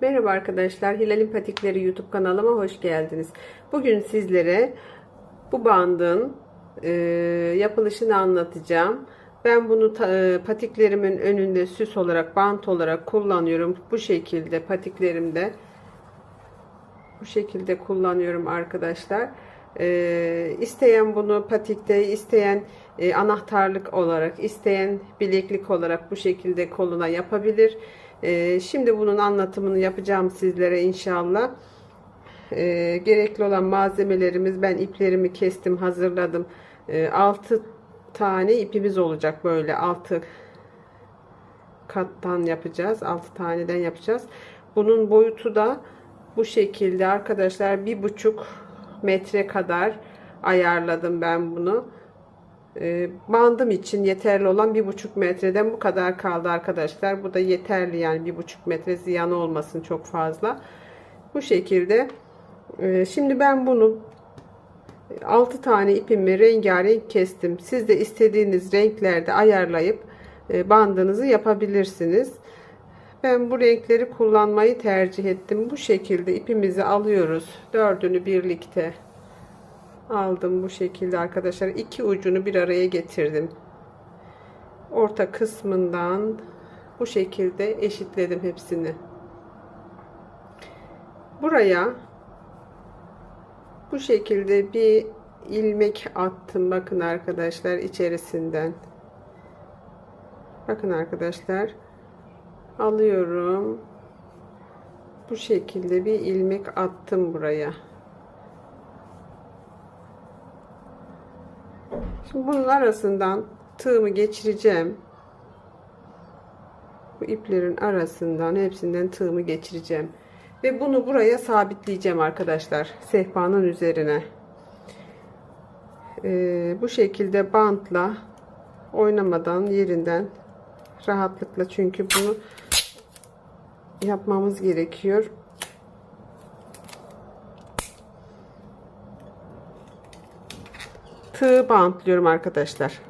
Merhaba arkadaşlar, Hilal'in Patikleri YouTube kanalıma hoş geldiniz. Bugün sizlere bu bandın e, yapılışını anlatacağım. Ben bunu ta- e, patiklerimin önünde süs olarak, bant olarak kullanıyorum. Bu şekilde patiklerimde bu şekilde kullanıyorum arkadaşlar. E, isteyen bunu patikte, isteyen e, anahtarlık olarak, isteyen bileklik olarak bu şekilde koluna yapabilir. E, şimdi bunun anlatımını yapacağım sizlere inşallah. E, gerekli olan malzemelerimiz ben iplerimi kestim, hazırladım. E, 6 tane ipimiz olacak böyle 6 kattan yapacağız. 6 taneden yapacağız. Bunun boyutu da bu şekilde arkadaşlar bir buçuk metre kadar ayarladım ben bunu. E, bandım için yeterli olan bir buçuk metreden bu kadar kaldı arkadaşlar. Bu da yeterli yani bir buçuk metre ziyan olmasın çok fazla. Bu şekilde. E, şimdi ben bunu 6 tane ipimi rengarenk kestim. Siz de istediğiniz renklerde ayarlayıp e, bandınızı yapabilirsiniz. Ben bu renkleri kullanmayı tercih ettim. Bu şekilde ipimizi alıyoruz. Dördünü birlikte aldım bu şekilde arkadaşlar. İki ucunu bir araya getirdim. Orta kısmından bu şekilde eşitledim hepsini. Buraya bu şekilde bir ilmek attım. Bakın arkadaşlar içerisinden. Bakın arkadaşlar. Alıyorum. Bu şekilde bir ilmek attım buraya. Şimdi bunun arasından tığımı geçireceğim. Bu iplerin arasından hepsinden tığımı geçireceğim. Ve bunu buraya sabitleyeceğim arkadaşlar. Sehpanın üzerine. Ee, bu şekilde bantla oynamadan yerinden rahatlıkla çünkü bunu yapmamız gerekiyor. Tığ bantlıyorum arkadaşlar.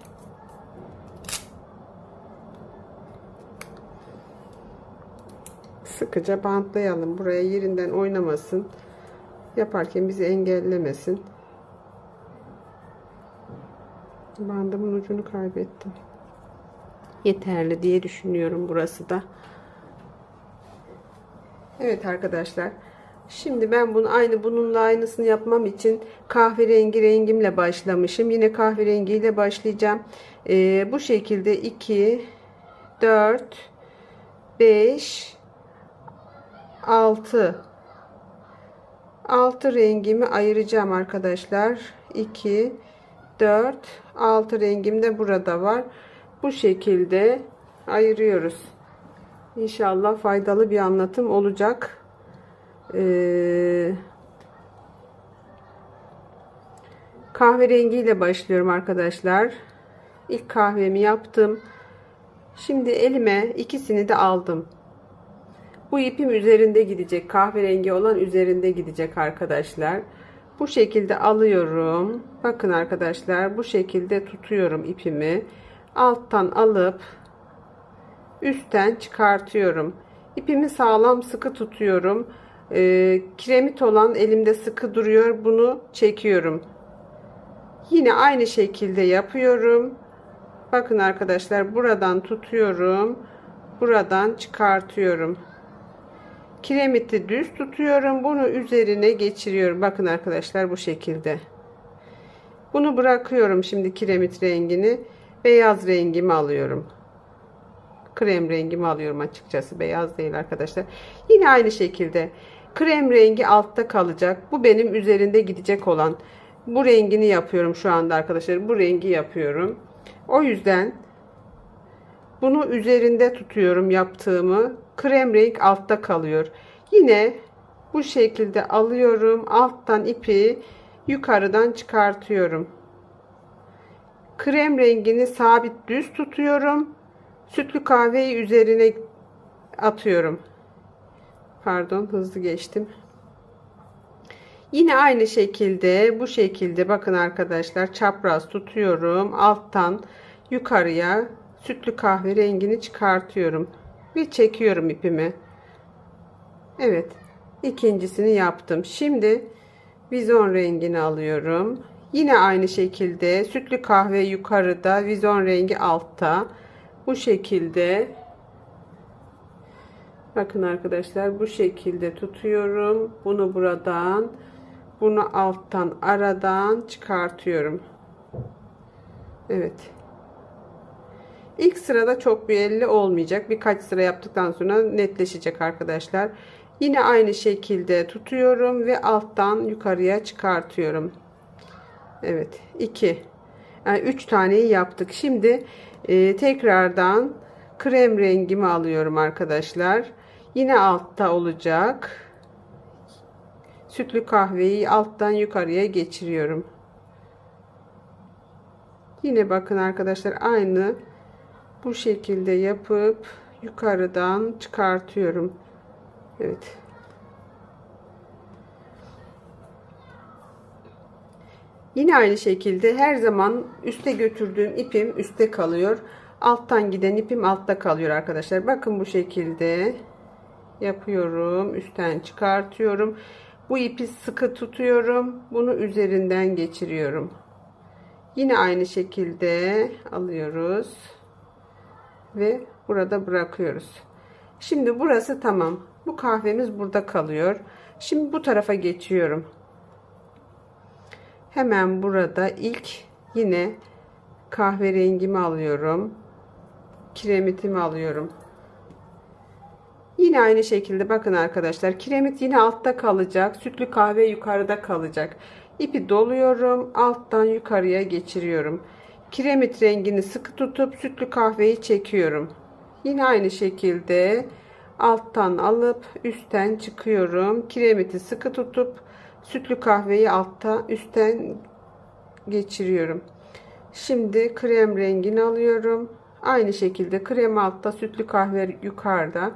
Sıkıca bantlayalım. Buraya yerinden oynamasın. Yaparken bizi engellemesin. Bandımın ucunu kaybettim. Yeterli diye düşünüyorum burası da. Evet arkadaşlar. Şimdi ben bunu aynı bununla aynısını yapmam için kahverengi rengimle başlamışım. Yine kahverengiyle başlayacağım. Ee, bu şekilde 2 4 5 6 6 rengimi ayıracağım arkadaşlar. 2 4 6 rengim de burada var. Bu şekilde ayırıyoruz. İnşallah faydalı bir anlatım olacak. Ee, kahverengiyle başlıyorum arkadaşlar. İlk kahvemi yaptım. Şimdi elime ikisini de aldım. Bu ipim üzerinde gidecek. Kahverengi olan üzerinde gidecek arkadaşlar. Bu şekilde alıyorum. Bakın arkadaşlar bu şekilde tutuyorum ipimi. Alttan alıp üstten çıkartıyorum. İpimi sağlam sıkı tutuyorum. Ee, kiremit olan elimde sıkı duruyor. Bunu çekiyorum. Yine aynı şekilde yapıyorum. Bakın arkadaşlar buradan tutuyorum. Buradan çıkartıyorum. Kiremiti düz tutuyorum. Bunu üzerine geçiriyorum. Bakın arkadaşlar bu şekilde. Bunu bırakıyorum şimdi kiremit rengini. Beyaz rengimi alıyorum. Krem rengimi alıyorum açıkçası. Beyaz değil arkadaşlar. Yine aynı şekilde. Krem rengi altta kalacak. Bu benim üzerinde gidecek olan. Bu rengini yapıyorum şu anda arkadaşlar. Bu rengi yapıyorum. O yüzden bunu üzerinde tutuyorum yaptığımı. Krem renk altta kalıyor. Yine bu şekilde alıyorum. Alttan ipi yukarıdan çıkartıyorum. Krem rengini sabit düz tutuyorum. Sütlü kahveyi üzerine atıyorum. Pardon hızlı geçtim. Yine aynı şekilde bu şekilde bakın arkadaşlar çapraz tutuyorum. Alttan yukarıya sütlü kahve rengini çıkartıyorum ve çekiyorum ipimi. Evet. ikincisini yaptım. Şimdi vizon rengini alıyorum. Yine aynı şekilde sütlü kahve yukarıda, vizon rengi altta. Bu şekilde Bakın arkadaşlar bu şekilde tutuyorum. Bunu buradan, bunu alttan, aradan çıkartıyorum. Evet. İlk sırada çok belli olmayacak. Birkaç sıra yaptıktan sonra netleşecek arkadaşlar. Yine aynı şekilde tutuyorum ve alttan yukarıya çıkartıyorum. Evet. 2. Yani 3 taneyi yaptık. Şimdi e, tekrardan krem rengimi alıyorum arkadaşlar. Yine altta olacak. Sütlü kahveyi alttan yukarıya geçiriyorum. Yine bakın arkadaşlar aynı bu şekilde yapıp yukarıdan çıkartıyorum. Evet. Yine aynı şekilde her zaman üste götürdüğüm ipim üstte kalıyor. Alttan giden ipim altta kalıyor arkadaşlar. Bakın bu şekilde yapıyorum. Üstten çıkartıyorum. Bu ipi sıkı tutuyorum. Bunu üzerinden geçiriyorum. Yine aynı şekilde alıyoruz. Ve burada bırakıyoruz. Şimdi burası tamam. Bu kahvemiz burada kalıyor. Şimdi bu tarafa geçiyorum. Hemen burada ilk yine kahverengimi alıyorum. Kiremitimi alıyorum. Yine aynı şekilde bakın arkadaşlar kiremit yine altta kalacak. Sütlü kahve yukarıda kalacak. İpi doluyorum. Alttan yukarıya geçiriyorum. Kiremit rengini sıkı tutup sütlü kahveyi çekiyorum. Yine aynı şekilde alttan alıp üstten çıkıyorum. Kiremiti sıkı tutup sütlü kahveyi altta üstten geçiriyorum. Şimdi krem rengini alıyorum. Aynı şekilde krem altta sütlü kahve yukarıda.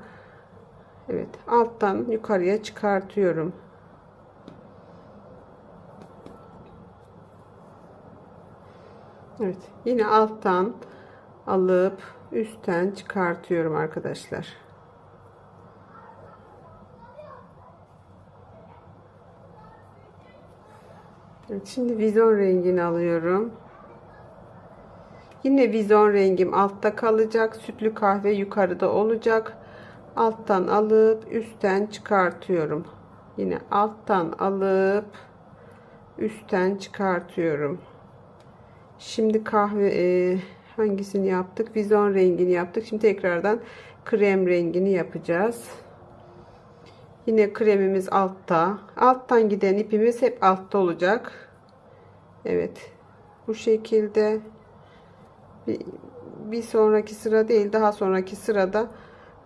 Evet alttan yukarıya çıkartıyorum. Evet yine alttan alıp üstten çıkartıyorum arkadaşlar. Evet, şimdi vizon rengini alıyorum. Yine vizon rengim altta kalacak. Sütlü kahve yukarıda olacak. Alttan alıp üstten çıkartıyorum. Yine alttan alıp üstten çıkartıyorum. Şimdi kahve e, hangisini yaptık? Vizon rengini yaptık. Şimdi tekrardan krem rengini yapacağız. Yine kremimiz altta. Alttan giden ipimiz hep altta olacak. Evet. Bu şekilde bir, bir sonraki sıra değil daha sonraki sırada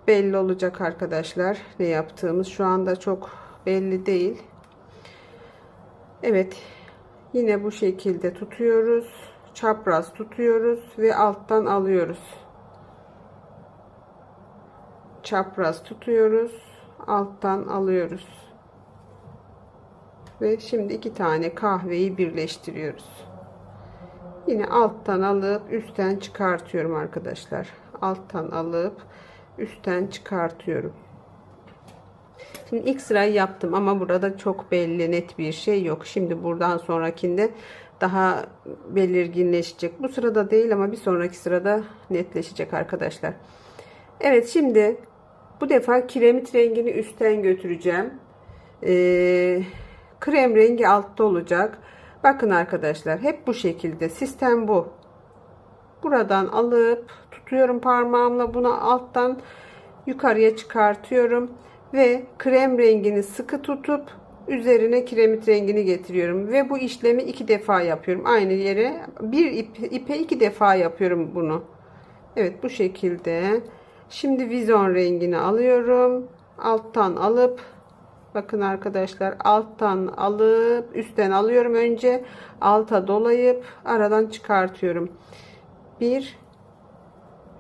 belli olacak arkadaşlar ne yaptığımız. Şu anda çok belli değil. Evet yine bu şekilde tutuyoruz. Çapraz tutuyoruz ve alttan alıyoruz. Çapraz tutuyoruz alttan alıyoruz. Ve şimdi iki tane kahveyi birleştiriyoruz. Yine alttan alıp üstten çıkartıyorum arkadaşlar. Alttan alıp üstten çıkartıyorum. Şimdi ilk sırayı yaptım ama burada çok belli net bir şey yok. Şimdi buradan sonrakinde daha belirginleşecek. Bu sırada değil ama bir sonraki sırada netleşecek arkadaşlar. Evet şimdi bu defa kiremit rengini üstten götüreceğim. Ee, krem rengi altta olacak. Bakın arkadaşlar hep bu şekilde sistem bu. Buradan alıp tutuyorum parmağımla bunu alttan yukarıya çıkartıyorum ve krem rengini sıkı tutup üzerine kiremit rengini getiriyorum ve bu işlemi iki defa yapıyorum. Aynı yere bir ip, ipe iki defa yapıyorum bunu. Evet bu şekilde. Şimdi vizon rengini alıyorum. Alttan alıp bakın arkadaşlar alttan alıp üstten alıyorum önce alta dolayıp aradan çıkartıyorum. 1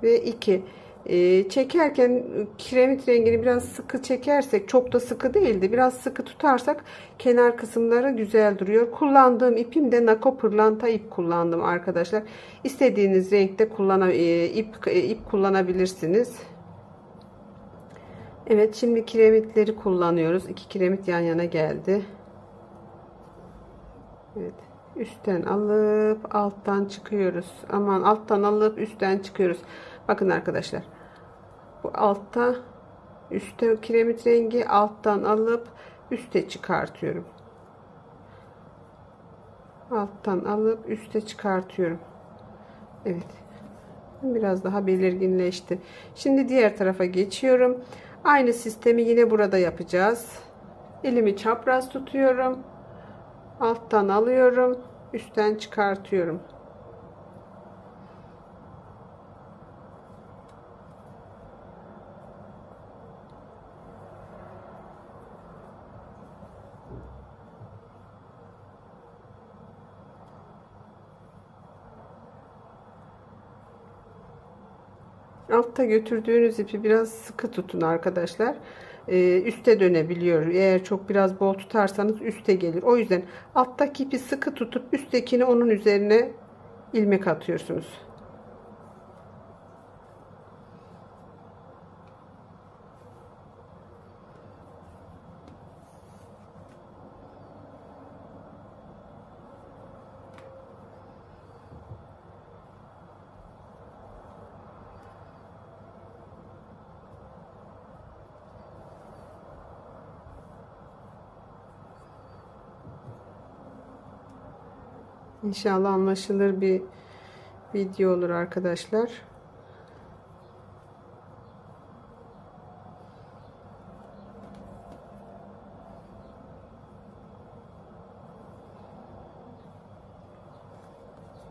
ve 2 e, çekerken kiremit rengini biraz sıkı çekersek çok da sıkı değildi biraz sıkı tutarsak kenar kısımları güzel duruyor kullandığım ipim de nako pırlanta ip kullandım arkadaşlar istediğiniz renkte kullan e, ip, e, ip kullanabilirsiniz Evet şimdi kiremitleri kullanıyoruz. İki kiremit yan yana geldi. Evet. Üstten alıp alttan çıkıyoruz. Aman alttan alıp üstten çıkıyoruz. Bakın arkadaşlar. Bu altta üstte kiremit rengi alttan alıp üste çıkartıyorum. Alttan alıp üste çıkartıyorum. Evet. Biraz daha belirginleşti. Şimdi diğer tarafa geçiyorum. Aynı sistemi yine burada yapacağız. Elimi çapraz tutuyorum. Alttan alıyorum. Üstten çıkartıyorum. Altta götürdüğünüz ipi biraz sıkı tutun arkadaşlar. Ee, üste dönebiliyor. Eğer çok biraz bol tutarsanız üste gelir. O yüzden alttaki ipi sıkı tutup üsttekini onun üzerine ilmek atıyorsunuz. İnşallah anlaşılır bir video olur arkadaşlar.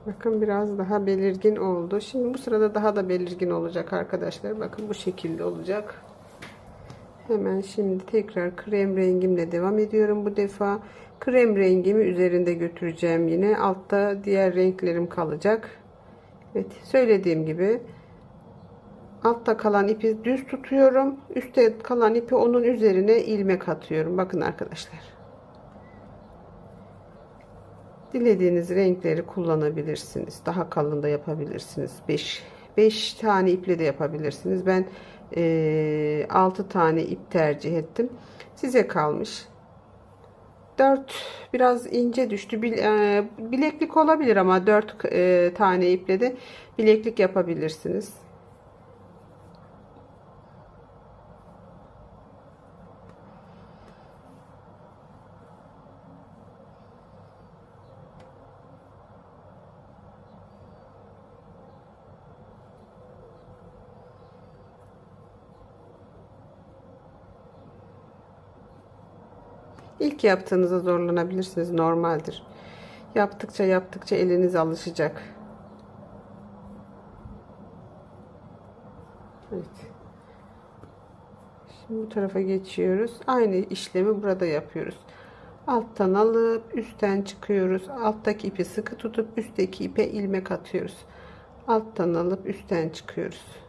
Bakın biraz daha belirgin oldu. Şimdi bu sırada daha da belirgin olacak arkadaşlar. Bakın bu şekilde olacak. Hemen şimdi tekrar krem rengimle devam ediyorum bu defa. Krem rengimi üzerinde götüreceğim yine. Altta diğer renklerim kalacak. Evet söylediğim gibi altta kalan ipi düz tutuyorum. Üstte kalan ipi onun üzerine ilmek atıyorum. Bakın arkadaşlar. Dilediğiniz renkleri kullanabilirsiniz. Daha kalın da yapabilirsiniz. 5 5 tane iple de yapabilirsiniz. Ben e, 6 tane ip tercih ettim. Size kalmış. 4 biraz ince düştü. E, bileklik olabilir ama 4 e, tane iple de bileklik yapabilirsiniz. İlk yaptığınızda zorlanabilirsiniz. Normaldir. Yaptıkça yaptıkça eliniz alışacak. Evet. Şimdi bu tarafa geçiyoruz. Aynı işlemi burada yapıyoruz. Alttan alıp üstten çıkıyoruz. Alttaki ipi sıkı tutup üstteki ipe ilmek atıyoruz. Alttan alıp üstten çıkıyoruz.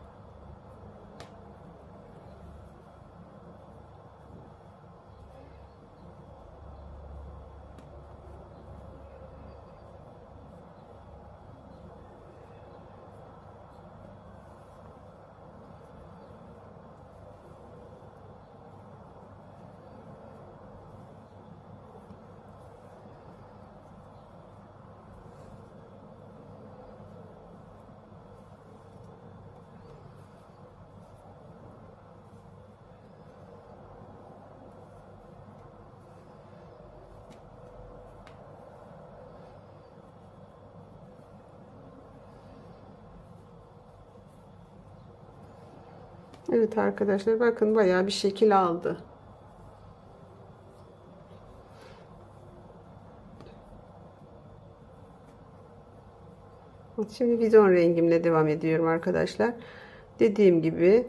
Evet arkadaşlar bakın bayağı bir şekil aldı. Şimdi vizon rengimle devam ediyorum arkadaşlar. Dediğim gibi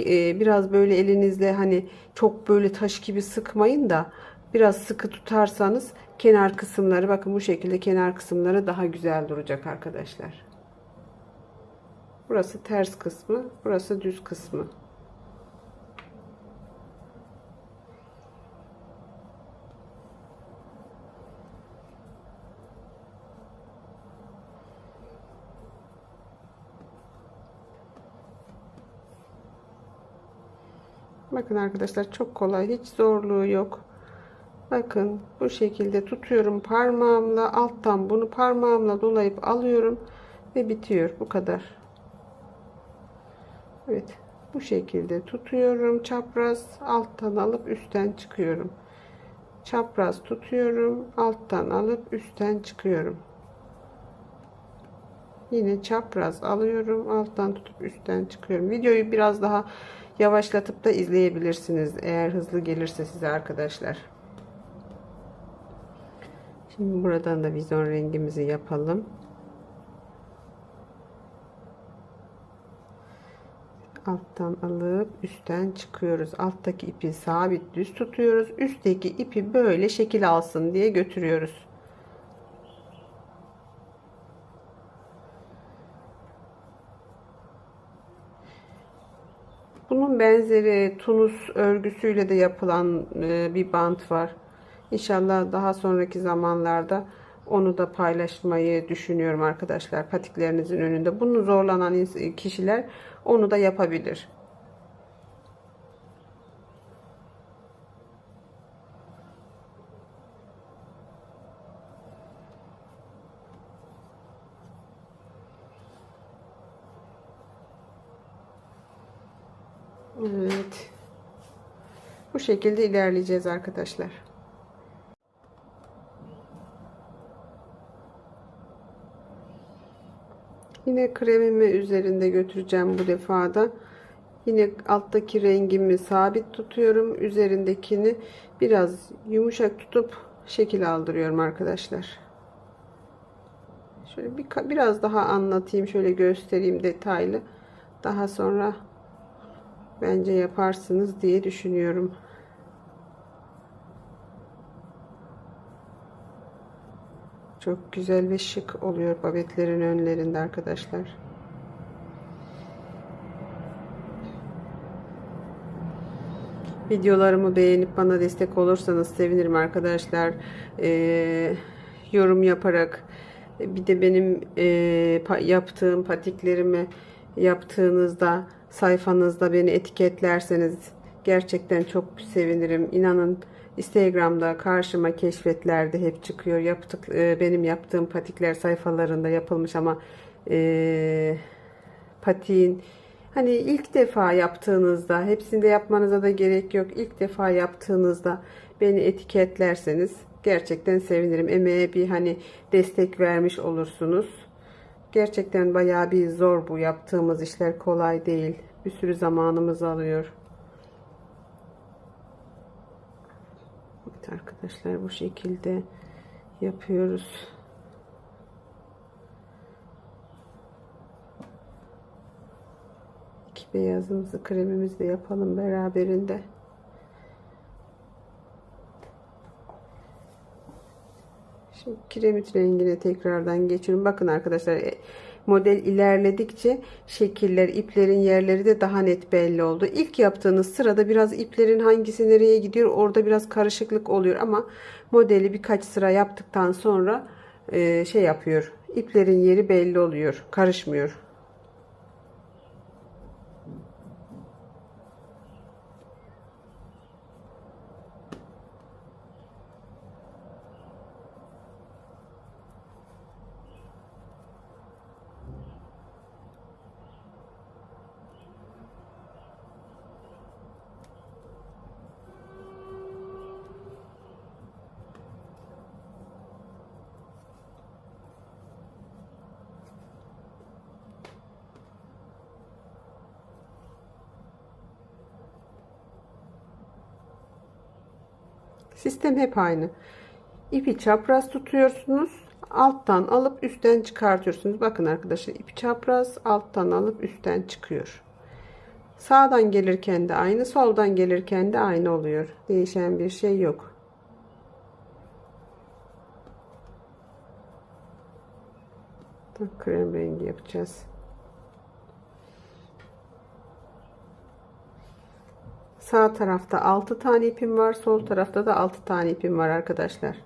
e, biraz böyle elinizle hani çok böyle taş gibi sıkmayın da biraz sıkı tutarsanız kenar kısımları bakın bu şekilde kenar kısımları daha güzel duracak arkadaşlar. Burası ters kısmı, burası düz kısmı. Bakın arkadaşlar çok kolay. Hiç zorluğu yok. Bakın bu şekilde tutuyorum parmağımla alttan bunu parmağımla dolayıp alıyorum ve bitiyor. Bu kadar. Evet. Bu şekilde tutuyorum çapraz alttan alıp üstten çıkıyorum. Çapraz tutuyorum alttan alıp üstten çıkıyorum. Yine çapraz alıyorum alttan tutup üstten çıkıyorum. Videoyu biraz daha yavaşlatıp da izleyebilirsiniz eğer hızlı gelirse size arkadaşlar. Şimdi buradan da vizon rengimizi yapalım. Alttan alıp üstten çıkıyoruz. Alttaki ipi sabit düz tutuyoruz. Üstteki ipi böyle şekil alsın diye götürüyoruz. Bunun benzeri tunus örgüsüyle de yapılan e, bir bant var. İnşallah daha sonraki zamanlarda onu da paylaşmayı düşünüyorum arkadaşlar patiklerinizin önünde. Bunu zorlanan kişiler onu da yapabilir. Evet. Bu şekilde ilerleyeceğiz arkadaşlar. Yine kremimi üzerinde götüreceğim bu defada. Yine alttaki rengimi sabit tutuyorum. Üzerindekini biraz yumuşak tutup şekil aldırıyorum arkadaşlar. Şöyle bir, biraz daha anlatayım. Şöyle göstereyim detaylı. Daha sonra bence yaparsınız diye düşünüyorum. Çok güzel ve şık oluyor babetlerin önlerinde arkadaşlar. Videolarımı beğenip bana destek olursanız sevinirim arkadaşlar. Ee, yorum yaparak bir de benim e, yaptığım patiklerimi yaptığınızda sayfanızda beni etiketlerseniz gerçekten çok sevinirim. İnanın Instagram'da karşıma keşfetlerde hep çıkıyor. Yaptık e, benim yaptığım patikler sayfalarında yapılmış ama e, patiğin hani ilk defa yaptığınızda hepsinde yapmanıza da gerek yok. İlk defa yaptığınızda beni etiketlerseniz gerçekten sevinirim. Emeğe bir hani destek vermiş olursunuz. Gerçekten bayağı bir zor bu yaptığımız işler kolay değil. Bir sürü zamanımız alıyor. Arkadaşlar bu şekilde yapıyoruz. İki beyazımızı kremimizi de yapalım beraberinde. Şimdi kiremit rengine tekrardan geçiyorum. Bakın arkadaşlar model ilerledikçe şekiller, iplerin yerleri de daha net belli oldu. İlk yaptığınız sırada biraz iplerin hangisi nereye gidiyor orada biraz karışıklık oluyor ama modeli birkaç sıra yaptıktan sonra e, şey yapıyor. İplerin yeri belli oluyor. Karışmıyor. Sistem hep aynı. İpi çapraz tutuyorsunuz. Alttan alıp üstten çıkartıyorsunuz. Bakın arkadaşlar ipi çapraz alttan alıp üstten çıkıyor. Sağdan gelirken de aynı, soldan gelirken de aynı oluyor. Değişen bir şey yok. Krem rengi yapacağız. Sağ tarafta 6 tane ipim var. Sol tarafta da 6 tane ipim var arkadaşlar.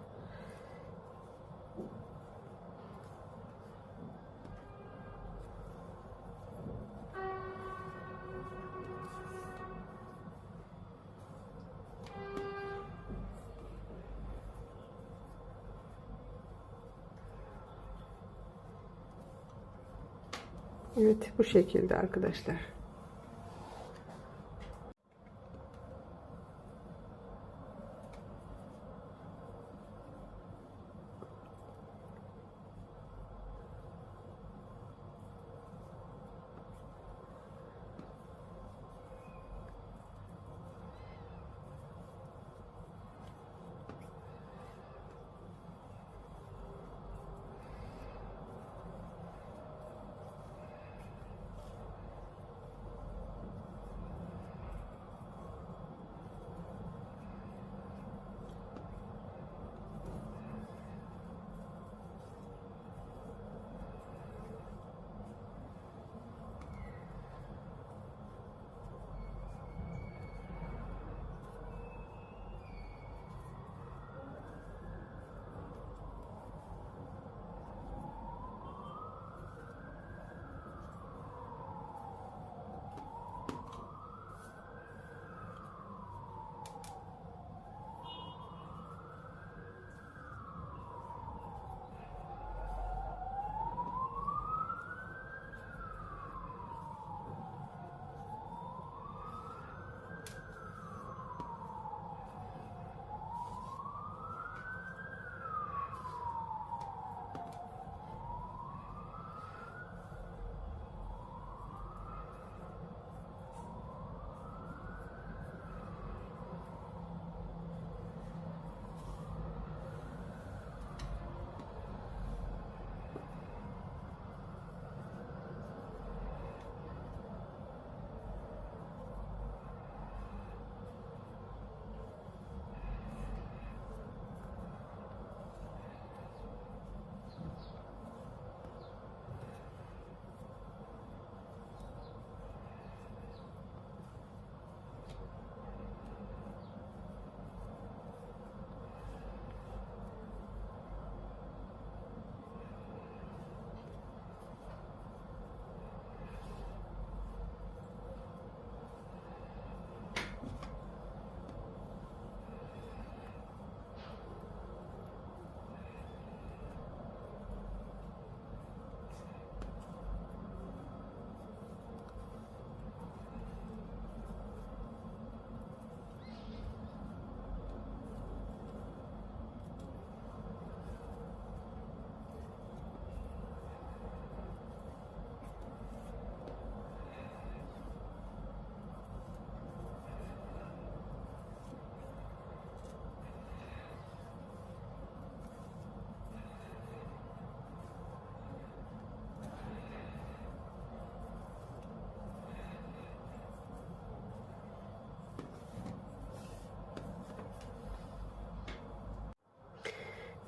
Evet bu şekilde arkadaşlar.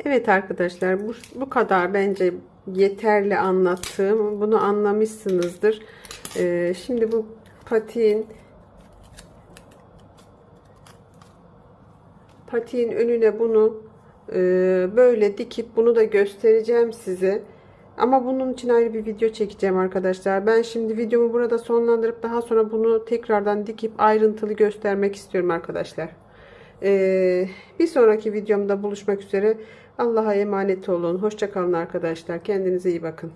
Evet arkadaşlar bu, bu kadar bence yeterli anlattığım. Bunu anlamışsınızdır. Ee, şimdi bu patiğin patiğin önüne bunu e, böyle dikip bunu da göstereceğim size. Ama bunun için ayrı bir video çekeceğim arkadaşlar. Ben şimdi videomu burada sonlandırıp daha sonra bunu tekrardan dikip ayrıntılı göstermek istiyorum arkadaşlar. Ee, bir sonraki videomda buluşmak üzere. Allah'a emanet olun. Hoşçakalın arkadaşlar. Kendinize iyi bakın.